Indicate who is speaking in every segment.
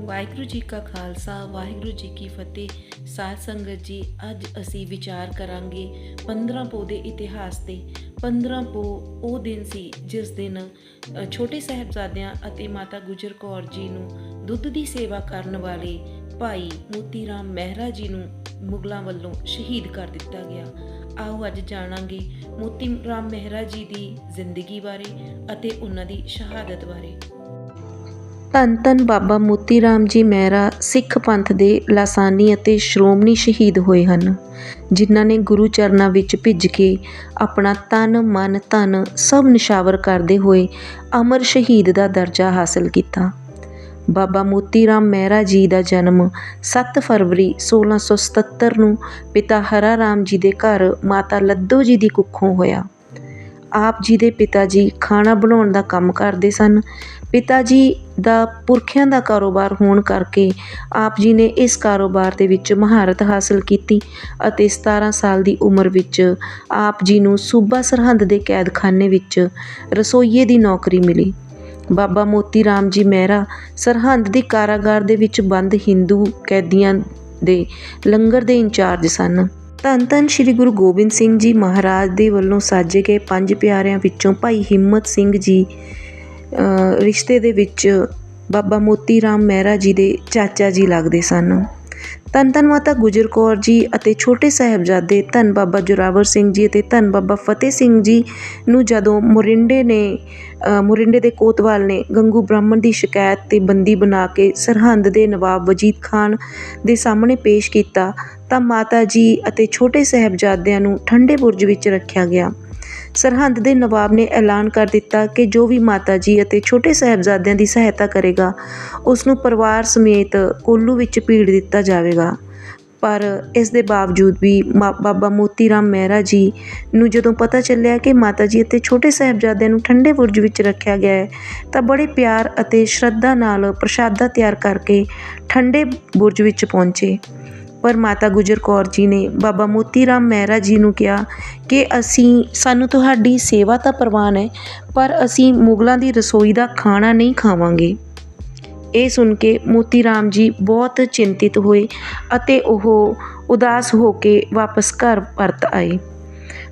Speaker 1: ਵਾਹਿਗੁਰੂ ਜੀ ਕਾ ਖਾਲਸਾ, ਵਾਹਿਗੁਰੂ ਜੀ ਕੀ ਫਤਿਹ। ਸਾਧ ਸੰਗਤ ਜੀ, ਅੱਜ ਅਸੀਂ ਵਿਚਾਰ ਕਰਾਂਗੇ 15 ਪੋ ਦੇ ਇਤਿਹਾਸ ਤੇ। 15 ਪੋ ਉਹ ਦਿਨ ਸੀ ਜਿਸ ਦਿਨ ਛੋਟੇ ਸਾਹਿਬਜ਼ਾਦਿਆਂ ਅਤੇ ਮਾਤਾ ਗੁਜਰ ਕੌਰ ਜੀ ਨੂੰ ਦੁੱਧ ਦੀ ਸੇਵਾ ਕਰਨ ਵਾਲੇ ਭਾਈ ਮੋਤੀ ਰਾਮ ਮਹਿਰਾ ਜੀ ਨੂੰ ਮੁਗਲਾਂ ਵੱਲੋਂ ਸ਼ਹੀਦ ਕਰ ਦਿੱਤਾ ਗਿਆ। ਆਓ ਅੱਜ ਜਾਣਾਂਗੇ ਮੋਤੀ ਰਾਮ ਮਹਿਰਾ ਜੀ ਦੀ ਜ਼ਿੰਦਗੀ ਬਾਰੇ ਅਤੇ ਉਹਨਾਂ ਦੀ ਸ਼ਹਾਦਤ ਬਾਰੇ। ਧੰਨ ਧੰਨ ਬਾਬਾ ਮੋਤੀ ਰਾਮ ਜੀ ਮਹਿਰਾ, ਸਿੱਖ ਪੰਥ ਦੇ ਲਾਸਾਨੀ ਅਤੇ ਸ਼੍ਰੋਮਣੀ ਸ਼ਹੀਦ ਹੋਏ ਹਨ, ਜਿਨ੍ਹਾਂ ਨੇ ਗੁਰੂ ਚਰਨਾਂ ਵਿੱਚ ਭਿੱਜ ਕੇ ਆਪਣਾ ਤਨ, ਮਨ, ਧਨ ਸਭ ਨਿਸ਼ਾਵਰ ਕਰਦੇ ਹੋਏ ਅਮਰ ਸ਼ਹੀਦ ਦਾ ਦਰਜਾ ਹਾਸਲ ਕੀਤਾ। ਬਾਬਾ ਮੋਤੀ ਰਾਮ ਮਹਿਰਾ ਜੀ ਦਾ ਜਨਮ 7 ਫਰਵਰੀ 1677 ਨੂੰ ਪਿਤਾ ਹਰਾ ਰਾਮ ਜੀ ਦੇ ਘਰ ਮਾਤਾ ਲੱਦੋ ਜੀ ਦੀ ਕੁੱਖੋਂ ਹੋਇਆ। ਆਪ ਜੀ ਦੇ ਪਿਤਾ ਜੀ ਖਾਣਾ ਬਣਾਉਣ ਦਾ ਕੰਮ ਕਰਦੇ ਸਨ ਪਿਤਾ ਜੀ ਦਾ ਪੁਰਖਿਆਂ ਦਾ ਕਾਰੋਬਾਰ ਹੋਣ ਕਰਕੇ ਆਪ ਜੀ ਨੇ ਇਸ ਕਾਰੋਬਾਰ ਦੇ ਵਿੱਚ ਮਹਾਰਤ ਹਾਸਲ ਕੀਤੀ ਅਤੇ 17 ਸਾਲ ਦੀ ਉਮਰ ਵਿੱਚ ਆਪ ਜੀ ਨੂੰ ਸੂਬਾ ਸਰਹੰਦ ਦੇ ਕੈਦਖਾਨੇ ਵਿੱਚ ਰਸੋਈਏ ਦੀ ਨੌਕਰੀ ਮਿਲੀ। ਬਾਬਾ ਮੋਤੀ ਰਾਮ ਜੀ ਮਹਿਰਾ ਸਰਹੰਦ ਦੀ ਕਾਰਾਗਾਰ ਦੇ ਵਿੱਚ ਬੰਦ ਹਿੰਦੂ ਕੈਦੀਆਂ ਦੇ ਲੰਗਰ ਦੇ ਇੰਚਾਰਜ ਸਨ। ਧੰਨ ਧੰਨ ਸ੍ਰੀ ਗੁਰੂ ਗੋਬਿੰਦ ਸਿੰਘ ਜੀ ਮਹਾਰਾਜ ਦੇ ਵੱਲੋਂ ਸਾਜੇ ਗਏ ਪੰਜ ਪਿਆਰਿਆਂ ਵਿੱਚੋਂ ਭਾਈ ਹਿੰਮਤ ਸਿੰਘ ਜੀ ਰਿਸ਼ਤੇ ਦੇ ਵਿੱਚ ਬਾਬਾ ਮੋਤੀ ਰਾਮ ਮਹਿਰਾ ਜੀ ਦੇ ਚਾਚਾ ਜੀ ਲੱਗਦੇ ਸਨ। ਧੰਨ ਧੰਨ ਮਾਤਾ ਗੁਜਰ ਕੌਰ ਜੀ ਅਤੇ ਛੋਟੇ ਸਾਹਿਬਜ਼ਾਦੇ ਧੰਨ ਬਾਬਾ ਜੋਰਾਵਰ ਸਿੰਘ ਜੀ ਅਤੇ ਧੰਨ ਬਾਬਾ ਫਤਿਹ ਸਿੰਘ ਜੀ ਨੂੰ ਜਦੋਂ ਮੋਰਿੰਡੇ ਨੇ ਮੋਰਿੰਡੇ ਦੇ ਕੋਤਵਾਲ ਨੇ ਗੰਗੂ ਬ੍ਰਾਹਮਣ ਦੀ ਸ਼ਿਕਾਇਤ ਤੇ ਬੰਦੀ ਬਣਾ ਕੇ ਸਰਹੰਦ ਦੇ ਨਵਾਬ ਵਜੀਦ ਖਾਨ ਦੇ ਸਾਹਮਣੇ ਪੇਸ਼ ਕੀਤਾ ਤਾਂ ਮਾਤਾ ਜੀ ਅਤੇ ਛੋਟੇ ਸਾਹਿਬਜ਼ਾਦਿਆਂ ਨੂੰ ਠੰਡੇ ਬੁਰਜ ਵਿੱਚ ਰੱਖਿਆ ਗਿਆ। ਸਰਹੰਦ ਦੇ ਨਵਾਬ ਨੇ ਐਲਾਨ ਕਰ ਦਿੱਤਾ ਕਿ ਜੋ ਵੀ ਮਾਤਾ ਜੀ ਅਤੇ ਛੋਟੇ ਸਾਹਿਬਜ਼ਾਦਿਆਂ ਦੀ ਸਹਾਇਤਾ ਕਰੇਗਾ ਉਸ ਨੂੰ ਪਰਿਵਾਰ ਸਮੇਤ ਕੋਲੂ ਵਿੱਚ ਭੀੜ ਦਿੱਤਾ ਜਾਵੇਗਾ। ਪਰ ਇਸ ਦੇ ਬਾਵਜੂਦ ਵੀ ਮਾ- ਬਾਬਾ ਮੋਤੀ ਰਾਮ ਮਹਿਰਾ ਜੀ ਨੂੰ ਜਦੋਂ ਪਤਾ ਚੱਲਿਆ ਕਿ ਮਾਤਾ ਜੀ ਅਤੇ ਛੋਟੇ ਸਾਹਿਬਜ਼ਾਦਿਆਂ ਨੂੰ ਠੰਡੇ ਬੁਰਜ ਵਿੱਚ ਰੱਖਿਆ ਗਿਆ ਹੈ, ਤਾਂ ਬੜੇ ਪਿਆਰ ਅਤੇ ਸ਼ਰਧਾ ਨਾਲ ਪ੍ਰਸ਼ਾਦਾ ਤਿਆਰ ਕਰਕੇ ਠੰਡੇ ਬੁਰਜ ਵਿੱਚ ਪਹੁੰਚੇ। ਪਰ ਮਾਤਾ ਗੁਜਰ ਕੌਰ ਜੀ ਨੇ ਬਾਬਾ ਮੋਤੀ ਰਾਮ ਮਹਿਰਾ ਜੀ ਨੂੰ ਕਿਹਾ ਕਿ ਅਸੀਂ, ਸਾਨੂੰ ਤੁਹਾਡੀ ਸੇਵਾ ਤਾਂ ਪ੍ਰਵਾਨ ਹੈ, ਪਰ ਅਸੀਂ ਮੁਗਲਾਂ ਦੀ ਰਸੋਈ ਦਾ ਖਾਣਾ ਨਹੀਂ ਖਾਵਾਂਗੇ। ਇਹ ਸੁਣ ਕੇ ਮੋਤੀ ਰਾਮ ਜੀ ਬਹੁਤ ਚਿੰਤਿਤ ਹੋਏ ਅਤੇ ਉਹ ਉਦਾਸ ਹੋ ਕੇ ਵਾਪਸ ਘਰ ਪਰਤ ਆਏ।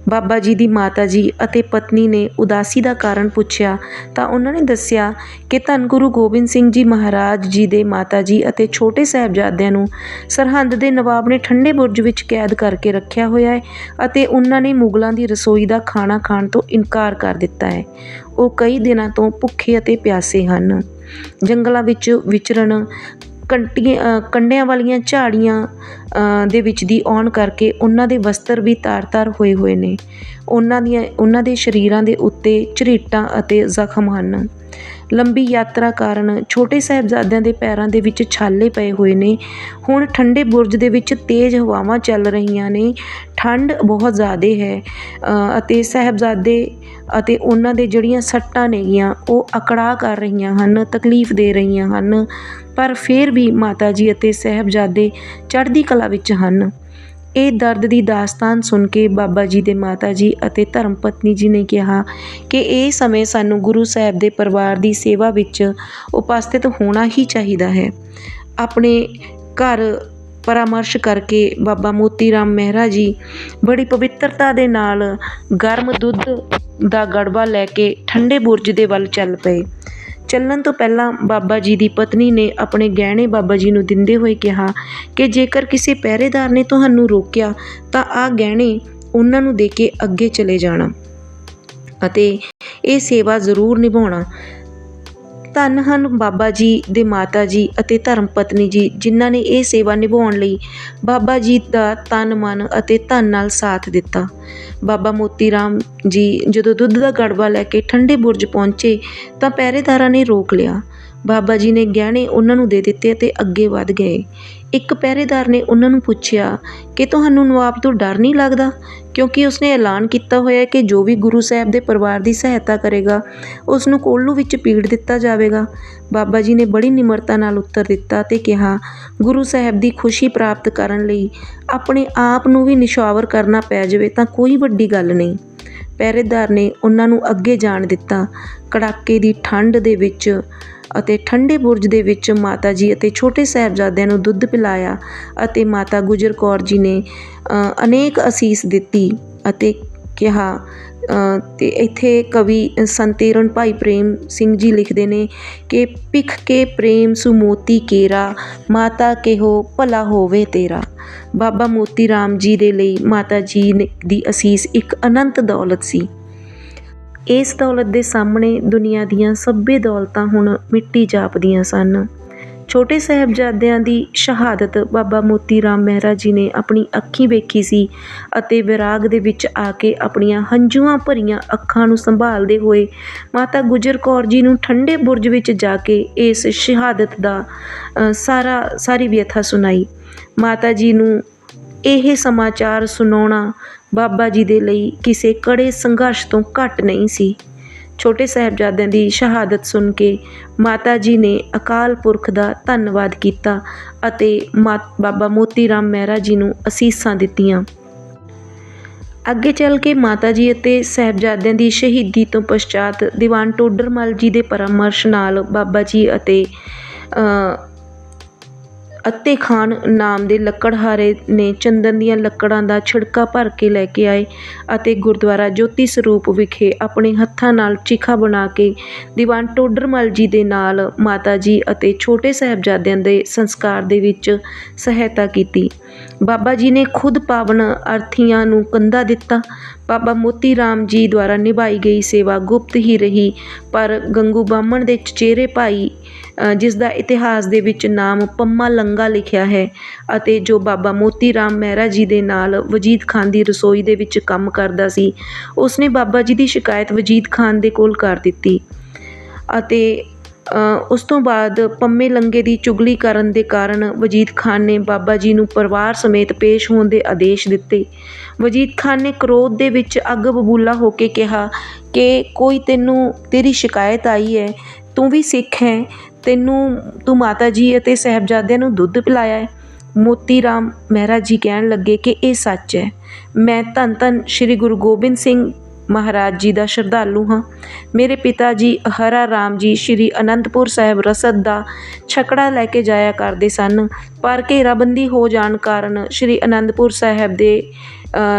Speaker 1: ਬਾਬਾ ਜੀ ਦੀ ਮਾਤਾ ਜੀ ਅਤੇ ਪਤਨੀ ਨੇ ਉਦਾਸੀ ਦਾ ਕਾਰਨ ਪੁੱਛਿਆ ਤਾਂ ਉਹਨਾਂ ਨੇ ਦੱਸਿਆ ਕਿ ਧੰਨ ਗੁਰੂ ਗੋਬਿੰਦ ਸਿੰਘ ਜੀ ਮਹਾਰਾਜ ਜੀ ਦੇ ਮਾਤਾ ਜੀ ਅਤੇ ਛੋਟੇ ਸਾਹਿਬਜ਼ਾਦਿਆਂ ਨੂੰ ਸਰਹੰਦ ਦੇ ਨਵਾਬ ਨੇ ਠੰਡੇ ਬੁਰਜ ਵਿੱਚ ਕੈਦ ਕਰਕੇ ਰੱਖਿਆ ਹੋਇਆ ਹੈ ਅਤੇ ਉਹਨਾਂ ਨੇ ਮੁਗਲਾਂ ਦੀ ਰਸੋਈ ਦਾ ਖਾਣਾ ਖਾਣ ਤੋਂ ਇਨਕਾਰ ਕਰ ਦਿੱਤਾ ਹੈ। ਉਹ ਕਈ ਦਿਨਾਂ ਤੋਂ ਭੁੱਖੇ ਅਤੇ ਪਿਆਸੇ ਹਨ। ਜੰਗਲਾਂ ਵਿੱਚ ਵਿਚਰਨ ਕੰਟੀਆਂ ਕੰਡਿਆਂ ਵਾਲੀਆਂ ਝਾੜੀਆਂ ਦੇ ਵਿੱਚ ਦੀ ਆਉਣ ਕਰਕੇ ਉਹਨਾਂ ਦੇ ਵਸਤਰ ਵੀ ਤਾਰ-ਤਾਰ ਹੋਏ ਹੋਏ ਨੇ। ਉਹਨਾਂ ਦੀਆਂ, ਉਹਨਾਂ ਦੇ ਸਰੀਰਾਂ ਦੇ ਉੱਤੇ ਝਰੀਟਾਂ ਅਤੇ ਜ਼ਖਮ ਹਨ। ਲੰਬੀ ਯਾਤਰਾ ਕਾਰਨ ਛੋਟੇ ਸਾਹਿਬਜ਼ਾਦਿਆਂ ਦੇ ਪੈਰਾਂ ਦੇ ਵਿੱਚ ਛਾਲੇ ਪਏ ਹੋਏ ਨੇ। ਹੁਣ ਠੰਡੇ ਬੁਰਜ ਦੇ ਵਿੱਚ ਤੇਜ਼ ਹਵਾਵਾਂ ਚੱਲ ਰਹੀਆਂ ਨੇ। ਠੰਡ ਬਹੁਤ ਜ਼ਿਆਦਾ ਹੈ ਅਤੇ ਸਾਹਿਬਜ਼ਾਦੇ ਅਤੇ ਉਹਨਾਂ ਦੇ ਜਿਹੜੀਆਂ ਸੱਟਾਂ ਨੇਗੀਆਂ, ਉਹ ਅਕੜਾ ਕਰ ਰਹੀਆਂ ਹਨ, ਤਕਲੀਫ ਦੇ ਰਹੀਆਂ ਹਨ। ਪਰ ਫਿਰ ਵੀ ਮਾਤਾ ਜੀ ਅਤੇ ਸਾਹਿਬਜ਼ਾਦੇ ਚੜ੍ਹਦੀ ਕਲਾ ਵਿੱਚ ਹਨ। ਇਹ ਦਰਦ ਦੀ ਦਾਸਤਾਨ ਸੁਣ ਕੇ ਬਾਬਾ ਜੀ ਦੇ ਮਾਤਾ ਜੀ ਅਤੇ ਧਰਮ ਪਤਨੀ ਜੀ ਨੇ ਕਿਹਾ ਕਿ ਇਹ ਸਮੇਂ ਸਾਨੂੰ ਗੁਰੂ ਸਾਹਿਬ ਦੇ ਪਰਿਵਾਰ ਦੀ ਸੇਵਾ ਵਿੱਚ ਉਪਸਥਿਤ ਹੋਣਾ ਹੀ ਚਾਹੀਦਾ ਹੈ। ਆਪਣੇ ਘਰ ਪਰਾਮਰਸ਼ ਕਰਕੇ ਬਾਬਾ ਮੋਤੀ ਰਾਮ ਮਹਿਰਾ ਜੀ ਬੜੀ ਪਵਿੱਤਰਤਾ ਦੇ ਨਾਲ ਗਰਮ ਦੁੱਧ ਦਾ ਗੜਬਾ ਲੈ ਕੇ ਠੰਡੇ ਬੁਰਜ ਦੇ ਵੱਲ ਚੱਲ ਪਏ। ਚੱਲਣ ਤੋਂ ਪਹਿਲਾਂ ਬਾਬਾ ਜੀ ਦੀ ਪਤਨੀ ਨੇ ਆਪਣੇ ਗਹਿਣੇ ਬਾਬਾ ਜੀ ਨੂੰ ਦਿੰਦੇ ਹੋਏ ਕਿਹਾ ਕਿ ਜੇਕਰ ਕਿਸੇ ਪਹਿਰੇਦਾਰ ਨੇ ਤੁਹਾਨੂੰ ਰੋਕਿਆ, ਤਾਂ ਆਹ ਗਹਿਣੇ ਉਹਨਾਂ ਨੂੰ ਦੇ ਕੇ ਅੱਗੇ ਚਲੇ ਜਾਣਾ ਅਤੇ ਇਹ ਸੇਵਾ ਜ਼ਰੂਰ ਨਿਭਾਉਣਾ। ਧੰਨ ਹਨ ਬਾਬਾ ਜੀ ਦੇ ਮਾਤਾ ਜੀ ਅਤੇ ਧਰਮ ਪਤਨੀ ਜੀ, ਜਿਨ੍ਹਾਂ ਨੇ ਇਹ ਸੇਵਾ ਨਿਭਾਉਣ ਲਈ ਬਾਬਾ ਜੀ ਦਾ ਤਨ, ਮਨ ਅਤੇ ਧਨ ਨਾਲ ਸਾਥ ਦਿੱਤਾ। ਬਾਬਾ ਮੋਤੀ ਰਾਮ ਜੀ ਜਦੋਂ ਦੁੱਧ ਦਾ ਗੜਬਾ ਲੈ ਕੇ ਠੰਡੇ ਬੁਰਜ ਪਹੁੰਚੇ ਤਾਂ ਪਹਿਰੇਦਾਰਾਂ ਨੇ ਰੋਕ ਲਿਆ। ਬਾਬਾ ਜੀ ਨੇ ਗਹਿਣੇ ਉਹਨਾਂ ਨੂੰ ਦੇ ਦਿੱਤੇ ਅਤੇ ਅੱਗੇ ਵਧ ਗਏ। ਇੱਕ ਪਹਿਰੇਦਾਰ ਨੇ ਉਹਨਾਂ ਨੂੰ ਪੁੱਛਿਆ ਕਿ ਤੁਹਾਨੂੰ ਨਵਾਬ ਤੋਂ ਡਰ ਨਹੀਂ ਲੱਗਦਾ? ਕਿਉਂਕਿ ਉਸਨੇ ਐਲਾਨ ਕੀਤਾ ਹੋਇਆ ਕਿ ਜੋ ਵੀ ਗੁਰੂ ਸਾਹਿਬ ਦੇ ਪਰਿਵਾਰ ਦੀ ਸਹਾਇਤਾ ਕਰੇਗਾ ਉਸ ਨੂੰ ਕੋਲੂ ਵਿੱਚ ਪੀੜ ਦਿੱਤਾ ਜਾਵੇਗਾ। ਬਾਬਾ ਜੀ ਨੇ ਬੜੀ ਨਿਮਰਤਾ ਨਾਲ ਉੱਤਰ ਦਿੱਤਾ ਤੇ ਕਿਹਾ, ਗੁਰੂ ਸਾਹਿਬ ਦੀ ਖੁਸ਼ੀ ਪ੍ਰਾਪਤ ਕਰਨ ਲਈ ਆਪਣੇ ਆਪ ਨੂੰ ਵੀ ਨਿਸ਼ਾਵਰ ਕਰਨਾ ਪੈ ਜਾਵੇ ਤਾਂ ਕੋਈ ਵੱਡੀ ਗੱਲ ਨਹੀਂ। ਪਹਿਰੇਦਾਰ ਨੇ ਉਹਨਾਂ ਨੂੰ ਅੱਗੇ ਜਾਣ ਦਿੱਤਾ। ਕੜਾਕੇ ਦੀ ਠੰਡ ਦੇ ਵਿੱਚ ਅਤੇ ਠੰਡੇ ਬੁਰਜ ਦੇ ਵਿੱਚ ਮਾਤਾ ਜੀ ਅਤੇ ਛੋਟੇ ਸਾਹਿਬਜ਼ਾਦਿਆਂ ਨੂੰ ਦੁੱਧ ਪਿਲਾਇਆ ਅਤੇ ਮਾਤਾ ਗੁਜਰ ਕੌਰ ਜੀ ਨੇ ਅਨੇਕ ਅਸੀਸ ਦਿੱਤੀ ਅਤੇ ਕਿਹਾ ਅਤੇ ਇੱਥੇ ਕਵੀ ਸੰਤੇਰਨ ਭਾਈ ਪ੍ਰੇਮ ਸਿੰਘ ਜੀ ਲਿਖਦੇ ਨੇ ਕਿ ਭਿਖ ਕੇ ਪ੍ਰੇਮ ਸੁਮੋਤੀ ਕੇਰਾ, ਮਾਤਾ ਕਿਹੋ ਭਲਾ ਹੋਵੇ ਤੇਰਾ। ਬਾਬਾ ਮੋਤੀ ਰਾਮ ਜੀ ਦੇ ਲਈ ਮਾਤਾ ਜੀ ਨੇ- ਦੀ ਅਸੀਸ ਇੱਕ ਅਨੰਤ ਦੌਲਤ ਸੀ। ਇਸ ਦੌਲਤ ਦੇ ਸਾਹਮਣੇ ਦੁਨੀਆ ਦੀਆਂ ਸਭੇ ਦੌਲਤਾਂ ਹੁਣ ਮਿੱਟੀ ਜਾਪਦੀਆਂ ਸਨ। ਛੋਟੇ ਸਾਹਿਬਜ਼ਾਦਿਆਂ ਦੀ ਸ਼ਹਾਦਤ ਬਾਬਾ ਮੋਤੀ ਰਾਮ ਮਹਿਰਾ ਜੀ ਨੇ ਆਪਣੀ ਅੱਖੀਂ ਵੇਖੀ ਸੀ ਅਤੇ ਵਿਰਾਗ ਦੇ ਵਿੱਚ ਆ ਕੇ ਆਪਣੀਆਂ ਹੰਝੂਆਂ ਭਰੀਆਂ ਅੱਖਾਂ ਨੂੰ ਸੰਭਾਲਦੇ ਹੋਏ ਮਾਤਾ ਗੁਜਰ ਕੌਰ ਜੀ ਨੂੰ ਠੰਡੇ ਬੁਰਜ ਵਿੱਚ ਜਾ ਕੇ ਇਸ ਸ਼ਹਾਦਤ ਦਾ ਸਾਰਾ, ਸਾਰੀ ਵਿਅਥਾ ਸੁਣਾਈ। ਮਾਤਾ ਜੀ ਨੂੰ ਇਹ ਸਮਾਚਾਰ ਸੁਣਾਉਣਾ ਬਾਬਾ ਜੀ ਦੇ ਲਈ ਕਿਸੇ ਕੜੇ ਸੰਘਰਸ਼ ਤੋਂ ਘੱਟ ਨਹੀਂ ਸੀ। ਛੋਟੇ ਸਾਹਿਬਜ਼ਾਦਿਆਂ ਦੀ ਸ਼ਹਾਦਤ ਸੁਣ ਕੇ ਮਾਤਾ ਜੀ ਨੇ ਅਕਾਲ ਪੁਰਖ ਦਾ ਧੰਨਵਾਦ ਕੀਤਾ ਅਤੇ ਮਾ- ਬਾਬਾ ਮੋਤੀ ਰਾਮ ਮਹਿਰਾ ਜੀ ਨੂੰ ਅਸੀਸਾਂ ਦਿੱਤੀਆਂ। ਅੱਗੇ ਚੱਲ ਕੇ ਮਾਤਾ ਜੀ ਅਤੇ ਸਾਹਿਬਜ਼ਾਦਿਆਂ ਦੀ ਸ਼ਹੀਦੀ ਤੋਂ ਪਛਾਤ ਦੀਵਾਨ ਟੋਡਰਮਲ ਜੀ ਦੇ ਪਰਾਮਰਸ਼ ਨਾਲ ਬਾਬਾ ਜੀ ਅਤੇ ਅੱਤੇ ਖਾਨ ਨਾਮ ਦੇ ਲੱਕੜਹਾਰੇ ਨੇ ਚੰਦਨ ਦੀਆਂ ਲੱਕੜਾਂ ਦਾ ਛਿੜਕਾ ਭਰ ਕੇ ਲੈ ਕੇ ਆਏ ਅਤੇ ਗੁਰਦੁਆਰਾ ਜੋਤੀ ਸਰੂਪ ਵਿਖੇ ਆਪਣੇ ਹੱਥਾਂ ਨਾਲ ਚਿਖਾ ਬਣਾ ਕੇ ਦੀਵਾਨ ਟੋਡਰਮਲ ਜੀ ਦੇ ਨਾਲ ਮਾਤਾ ਜੀ ਅਤੇ ਛੋਟੇ ਸਾਹਿਬਜ਼ਾਦਿਆਂ ਦੇ ਸੰਸਕਾਰ ਦੇ ਵਿੱਚ ਸਹਾਇਤਾ ਕੀਤੀ। ਬਾਬਾ ਜੀ ਨੇ ਖੁਦ ਪਾਵਨ ਅਰਥੀਆਂ ਨੂੰ ਕੰਧਾ ਦਿੱਤਾ ਬਾਬਾ ਮੋਤੀ ਰਾਮ ਜੀ ਦੁਆਰਾ ਨਿਭਾਈ ਗਈ ਸੇਵਾ ਗੁਪਤ ਹੀ ਰਹੀ। ਪਰ ਗੰਗੂ ਬਾਹਮਣ ਦੇ ਚਚੇਰੇ ਭਾਈ ਅ, ਜਿਸ ਦਾ ਇਤਿਹਾਸ ਦੇ ਵਿੱਚ ਨਾਮ ਪੰਮਾ ਲੰਗਾ ਲਿਖਿਆ ਹੈ ਅਤੇ ਜੋ ਬਾਬਾ ਮੋਤੀ ਰਾਮ ਮਹਿਰਾ ਜੀ ਦੇ ਨਾਲ ਵਜੀਦ ਖਾਨ ਦੀ ਰਸੋਈ ਦੇ ਵਿੱਚ ਕੰਮ ਕਰਦਾ ਸੀ ਉਸਨੇ ਬਾਬਾ ਜੀ ਦੀ ਸ਼ਿਕਾਇਤ ਵਜੀਦ ਖਾਨ ਦੇ ਕੋਲ ਕਰ ਦਿੱਤੀ ਅਤੇ ਉਸ ਤੋਂ ਬਾਅਦ ਪੰਮੇ ਲੰਗੇ ਦੀ ਚੁਗਲੀ ਕਰਨ ਦੇ ਕਾਰਨ ਵਜੀਦ ਖਾਨ ਨੇ ਬਾਬਾ ਜੀ ਨੂੰ ਪਰਿਵਾਰ ਸਮੇਤ ਪੇਸ਼ ਹੋਣ ਦੇ ਆਦੇਸ਼ ਦਿੱਤੇ। ਵਜੀਦ ਖਾਨ ਨੇ ਕ੍ਰੋਧ ਦੇ ਵਿੱਚ ਅੱਗ ਬਬੂਲਾ ਹੋ ਕੇ ਕਿਹਾ ਕਿ ਕੋਈ ਤੈਨੂੰ ਤੇਰੀ ਸ਼ਿਕਾਇਤ ਆਈ ਹੈ, ਤੂੰ ਵੀ ਸਿੱਖ ਹੈ, ਤੈਨੂੰ ਤੂੰ ਮਾਤਾ ਜੀ ਅਤੇ ਸਾਹਿਬਜ਼ਾਦਿਆਂ ਨੂੰ ਦੁੱਧ ਪਿਲਾਇਆ ਹੈ। ਮੋਤੀ ਰਾਮ ਮਹਿਰਾ ਜੀ ਕਹਿਣ ਲੱਗੇ ਕਿ ਇਹ ਸੱਚ ਹੈ। ਮੈਂ ਧੰਨ ਧੰਨ ਸ੍ਰੀ ਗੁਰੂ ਗੋਬਿੰਦ ਸਿੰਘ ਮਹਾਰਾਜ ਜੀ ਦਾ ਸ਼ਰਧਾਲੂ ਹਾਂ। ਮੇਰੇ ਪਿਤਾ ਜੀ ਹਰਾ ਰਾਮ ਜੀ ਸ੍ਰੀ ਅਨੰਦਪੁਰ ਸਾਹਿਬ ਰਸਦ ਦਾ ਛਕੜਾ ਲੈ ਕੇ ਜਾਇਆ ਕਰਦੇ ਸਨ। ਪਰ ਘੇਰਾਬੰਦੀ ਹੋ ਜਾਣ ਕਾਰਨ ਸ੍ਰੀ ਅਨੰਦਪੁਰ ਸਾਹਿਬ ਦੇ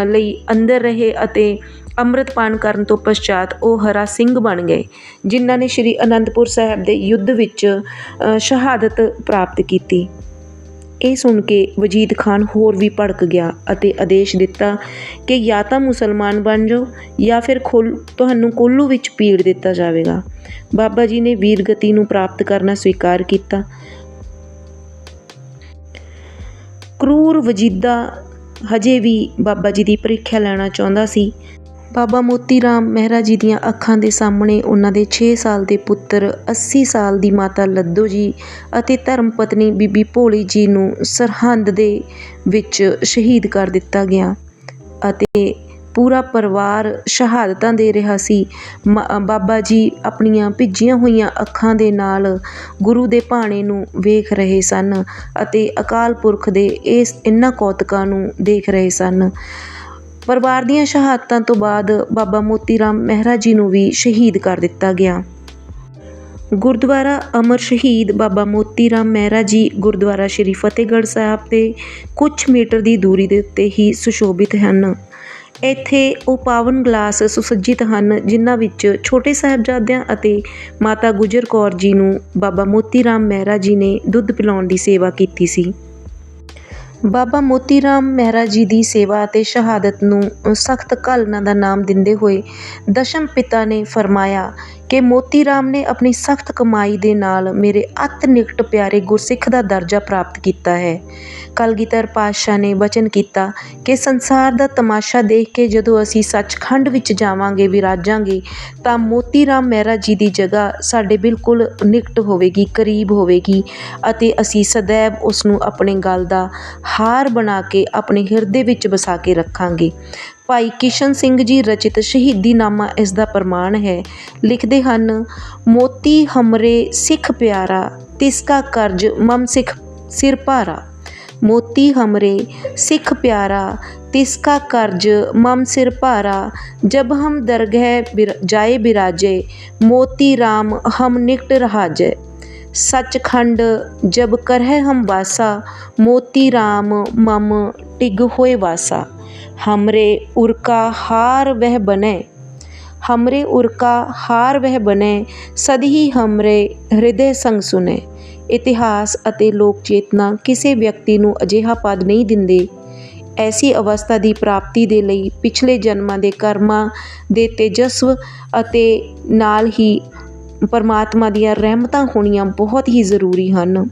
Speaker 1: ਲਈ ਅੰਦਰ ਰਹੇ ਅਤੇ ਅੰਮ੍ਰਿਤਪਾਨ ਕਰਨ ਤੋਂ ਪਛਾਤ ਉਹ ਹਰਾ ਸਿੰਘ ਬਣ ਗਏ, ਜਿਨ੍ਹਾਂ ਨੇ ਸ੍ਰੀ ਅਨੰਦਪੁਰ ਸਾਹਿਬ ਦੇ ਯੁੱਧ ਵਿੱਚ ਸ਼ਹਾਦਤ ਪ੍ਰਾਪਤ ਕੀਤੀ। ਇਹ ਸੁਣ ਕੇ ਵਜੀਦ ਖਾਨ ਹੋਰ ਵੀ ਭੜਕ ਗਿਆ ਅਤੇ ਆਦੇਸ਼ ਦਿੱਤਾ ਕਿ ਜਾਂ ਤਾਂ ਮੁਸਲਮਾਨ ਬਣ ਜਾਓ ਜਾਂ ਫਿਰ ਖੁੱਲ, ਤੁਹਾਨੂੰ ਕੋਲੂ ਵਿੱਚ ਪੀੜ ਦਿੱਤਾ ਜਾਵੇਗਾ। ਬਾਬਾ ਜੀ ਨੇ ਵੀਰਗਤੀ ਨੂੰ ਪ੍ਰਾਪਤ ਕਰਨਾ ਸਵੀਕਾਰ ਕੀਤਾ। ਕਰੂਰ ਵਜੀਦਾ ਹਜੇ ਵੀ ਬਾਬਾ ਜੀ ਦੀ ਪ੍ਰੀਖਿਆ ਲੈਣਾ ਚਾਹੁੰਦਾ ਸੀ। ਬਾਬਾ ਮੋਤੀ ਰਾਮ ਮਹਿਰਾ ਜੀ ਦੀਆਂ ਅੱਖਾਂ ਦੇ ਸਾਹਮਣੇ ਉਹਨਾਂ ਦੇ ਛੇ ਸਾਲ ਦੇ ਪੁੱਤਰ 80 ਸਾਲ ਦੀ ਮਾਤਾ ਲੱਦੋ ਜੀ ਅਤੇ ਧਰਮ ਪਤਨੀ ਬੀਬੀ ਭੋਲੀ ਜੀ ਨੂੰ ਸਰਹੰਦ ਦੇ ਵਿੱਚ ਸ਼ਹੀਦ ਕਰ ਦਿੱਤਾ ਗਿਆ ਅਤੇ ਪੂਰਾ ਪਰਿਵਾਰ ਸ਼ਹਾਦਤਾਂ ਦੇ ਰਿਹਾ ਸੀ। ਮ- ਬਾਬਾ ਜੀ ਆਪਣੀਆਂ ਭਿੱਜੀਆਂ ਹੋਈਆਂ ਅੱਖਾਂ ਦੇ ਨਾਲ ਗੁਰੂ ਦੇ ਭਾਣੇ ਨੂੰ ਵੇਖ ਰਹੇ ਸਨ ਅਤੇ ਅਕਾਲ ਪੁਰਖ ਦੇ ਇਸ ਇਹਨਾਂ ਕੌਤਕਾਂ ਨੂੰ ਦੇਖ ਰਹੇ ਸਨ। ਪਰਿਵਾਰ ਦੀਆਂ ਸ਼ਹਾਦਤਾਂ ਤੋਂ ਬਾਅਦ ਬਾਬਾ ਮੋਤੀ ਰਾਮ ਮਹਿਰਾ ਜੀ ਨੂੰ ਵੀ ਸ਼ਹੀਦ ਕਰ ਦਿੱਤਾ ਗਿਆ। ਗੁਰਦੁਆਰਾ ਅਮਰ ਸ਼ਹੀਦ ਬਾਬਾ ਮੋਤੀ ਰਾਮ ਮਹਿਰਾ ਜੀ ਗੁਰਦੁਆਰਾ ਸ਼੍ਰੀ ਫਤਿਹਗੜ੍ਹ ਸਾਹਿਬ ਦੇ ਕੁਝ ਮੀਟਰ ਦੀ ਦੂਰੀ ਦੇ ਉੱਤੇ ਹੀ ਸੁਸ਼ੋਭਿਤ ਹਨ। ਇੱਥੇ ਉਹ ਪਾਵਨ ਗਲਾਸ ਸੁਸੱਜਿਤ ਹਨ, ਜਿਨ੍ਹਾਂ ਵਿੱਚ ਛੋਟੇ ਸਾਹਿਬਜ਼ਾਦਿਆਂ ਅਤੇ ਮਾਤਾ ਗੁਜਰ ਕੌਰ ਜੀ ਨੂੰ ਬਾਬਾ ਮੋਤੀ ਰਾਮ ਮਹਿਰਾ ਜੀ ਨੇ ਦੁੱਧ ਪਿਲਾਉਣ ਦੀ ਸੇਵਾ ਕੀਤੀ ਸੀ। ਬਾਬਾ ਮੋਤੀ ਰਾਮ ਮਹਿਰਾ ਜੀ ਦੀ ਸੇਵਾ ਅਤੇ ਸ਼ਹਾਦਤ ਨੂੰ ਸਖਤ ਘਾਲਣਾ ਦਾ ਨਾਮ ਦਿੰਦੇ ਹੋਏ ਦਸ਼ਮ ਪਿਤਾ ਨੇ ਫਰਮਾਇਆ ਕਿ ਮੋਤੀ ਰਾਮ ਨੇ ਆਪਣੀ ਸਖਤ ਕਮਾਈ ਦੇ ਨਾਲ ਮੇਰੇ ਅਤ ਨਿਕਟ ਪਿਆਰੇ ਗੁਰਸਿੱਖ ਦਾ ਦਰਜਾ ਪ੍ਰਾਪਤ ਕੀਤਾ ਹੈ। ਕਲਗੀਧਰ ਪਾਤਸ਼ਾਹ ਨੇ ਵਚਨ ਕੀਤਾ ਕਿ ਸੰਸਾਰ ਦਾ ਤਮਾਸ਼ਾ ਦੇਖ ਕੇ ਜਦੋਂ ਅਸੀਂ ਸੱਚਖੰਡ ਵਿੱਚ ਜਾਵਾਂਗੇ, ਵਿਰਾਜਾਂਗੇ, ਤਾਂ ਮੋਤੀ ਰਾਮ ਮਹਿਰਾ ਜੀ ਦੀ ਜਗ੍ਹਾ ਸਾਡੇ ਬਿਲਕੁਲ ਨਿਕਟ ਹੋਵੇਗੀ, ਕਰੀਬ ਹੋਵੇਗੀ ਅਤੇ ਅਸੀਂ ਸदैव ਉਸ ਨੂੰ ਆਪਣੇ ਗਲ ਦਾ ਹਾਰ ਬਣਾ ਕੇ ਆਪਣੇ ਹਿਰਦੇ ਵਿੱਚ ਵਸਾ ਕੇ ਰੱਖਾਂਗੇ। ਭਾਈ ਕਿਸ਼ਨ ਸਿੰਘ ਜੀ ਰਚਿਤ ਸ਼ਹੀਦੀਨਾਮਾ ਇਸ ਦਾ ਪ੍ਰਮਾਣ ਹੈ। ਲਿਖਦੇ ਹਨ, ਮੋਤੀ ਹਮਰੇ ਸਿੱਖ ਪਿਆਰਾ ਤਿਸ ਕਾ ਕਰਜ ਮਮ ਸਿੱਖ ਸਿਰ ਭਾਰਾ। ਮੋਤੀ ਹਮਰੇ ਸਿੱਖ ਪਿਆਰਾ ਤਿਸ ਕਾ ਕਰਜ ਮਮ ਸਿਰ ਭਾਰਾ। ਜਬ ਹਮ ਦਰਗਹਿ ਜਾਏ ਬਿਰਾਜੇ, ਮੋਤੀ ਰਾਮ ਹਮ ਨਿਕਟ ਰਹਾਜੇ। ਸੱਚਖੰਡ ਜਬ ਕਰਹਿ ਹਮ ਵਾਸਾ, ਮੋਤੀ ਰਾਮ ਮਮ ਟਿਗ ਹੋਏ ਵਾਸਾ। ਹਮਰੇ ਉਰ ਕਾ ਹਾਰ ਵਹਿ ਬਨੈ ਹਮਰੇ ਉਰ ਕਾ ਹਾਰ ਵਹਿ ਬਨੈ ਸਦ ਹੀ ਹਮਰੇ ਹਿਰਦੇ ਸੰਗ ਸੁਨੈ ਇਤਿਹਾਸ ਅਤੇ ਲੋਕ ਚੇਤਨਾ ਕਿਸੇ ਵਿਅਕਤੀ ਨੂੰ ਅਜਿਹਾ ਪਦ ਨਹੀਂ ਦਿੰਦੇ ਐਸੀ ਅਵਸਥਾ ਦੀ ਪ੍ਰਾਪਤੀ ਦੇ ਲਈ ਪਿਛਲੇ ਜਨਮਾਂ ਦੇ ਕਰਮਾਂ ਦੇ ਤੇਜਸਵ ਅਤੇ ਨਾਲ ਹੀ ਪਰਮਾਤਮਾ ਦੀਆਂ ਰਹਿਮਤਾਂ ਹੋਣੀਆਂ ਬਹੁਤ ਹੀ ਜ਼ਰੂਰੀ ਹਨ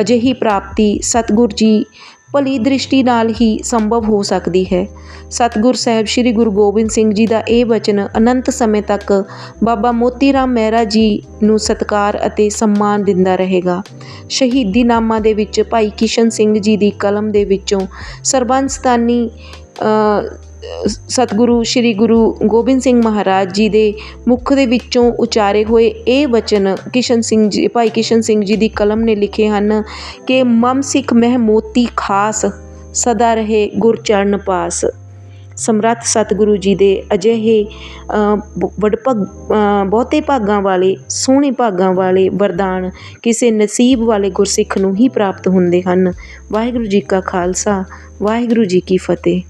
Speaker 1: ਅਜਿਹੀ ਪ੍ਰਾਪਤੀ ਸਤਿਗੁਰ ਜੀ ਭਲੀ ਦ੍ਰਿਸ਼ਟੀ ਨਾਲ ਹੀ ਸੰਭਵ ਹੋ ਸਕਦੀ ਹੈ। ਸਤਿਗੁਰ ਸਾਹਿਬ ਸ੍ਰੀ ਗੁਰੂ ਗੋਬਿੰਦ ਸਿੰਘ ਜੀ ਦਾ ਇਹ ਵਚਨ ਅਨੰਤ ਸਮੇਂ ਤੱਕ ਬਾਬਾ ਮੋਤੀ ਰਾਮ ਮਹਿਰਾ ਜੀ ਨੂੰ ਸਤਿਕਾਰ ਅਤੇ ਸਨਮਾਨ ਦਿੰਦਾ ਰਹੇਗਾ। ਸ਼ਹੀਦੀ ਨਾਮਾਂ ਦੇ ਵਿੱਚ ਭਾਈ ਕਿਸ਼ਨ ਸਿੰਘ ਜੀ ਦੀ ਕਲਮ ਦੇ ਵਿੱਚੋਂ ਸਰਬੰਸਤਾਨੀ ਸਤਿਗੁਰੂ, ਸ੍ਰੀ ਗੁਰੂ ਗੋਬਿੰਦ ਸਿੰਘ ਮਹਾਰਾਜ ਜੀ ਦੇ ਮੁਖ ਦੇ ਵਿੱਚੋਂ ਉਚਾਰੇ ਹੋਏ ਇਹ ਵਚਨ ਕਿਸ਼ਨ ਸਿੰਘ ਜੀ, ਭਾਈ ਕਿਸ਼ਨ ਸਿੰਘ ਜੀ ਦੀ ਕਲਮ ਨੇ ਲਿਖੇ ਹਨ ਕਿ ਮਮ ਸਿੱਖ ਮਹਿ ਮੋਤੀ ਖਾਸ, ਸਦਾ ਰਹੇ ਗੁਰ ਚਰਨ ਪਾਸ। ਸਮਰੱਥ ਸਤਿਗੁਰੂ ਜੀ ਦੇ ਅਜਿਹੇ ਵਡਭਗ ਬਹੁਤੇ ਭਾਗਾਂ ਵਾਲੇ, ਸੋਹਣੇ ਭਾਗਾਂ ਵਾਲੇ ਵਰਦਾਨ ਕਿਸੇ ਨਸੀਬ ਵਾਲੇ ਗੁਰਸਿੱਖ ਨੂੰ ਹੀ ਪ੍ਰਾਪਤ ਹੁੰਦੇ ਹਨ। ਵਾਹਿਗੁਰੂ ਜੀ ਕਾ ਖਾਲਸਾ, ਵਾਹਿਗੁਰੂ ਜੀ ਕੀ ਫਤਿਹ।